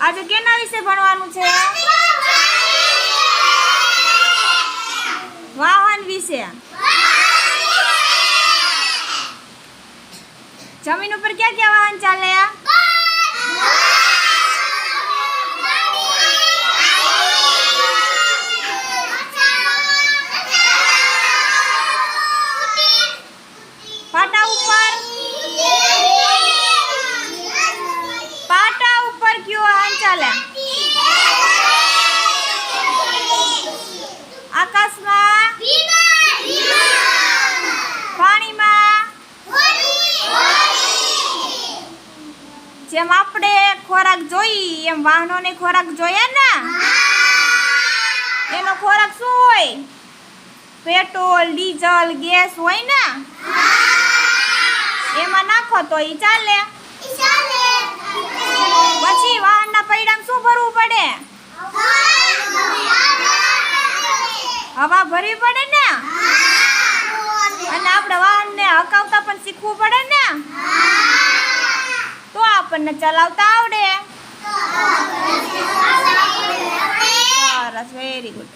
આજે કેના વિશે ભણવાનું છે વાહન વિશે જમીન ઉપર ક્યાં ક્યાં વાહન ચાલે પાટા ઉપર ચાલે. આકાશમાં. પાણીમાં. જેમ આપણે ખોરાક જોઈ એમ વાહનોને ખોરાક જોઈએ ને? એનો ખોરાક શું હોય? પેટ્રોલ ડીઝલ ગેસ હોય ને? એમાં નાખો તો ઈ ચાલે. પછી વાહનના પૈડામાં શું ભરવું પડે હવા ભરવી પડે ને? અને આપણે વાહનને હકાવતા પણ શીખવું પડે ને? તો આપણને ચલાવતા આવડે. સરસ વેરી ગુડ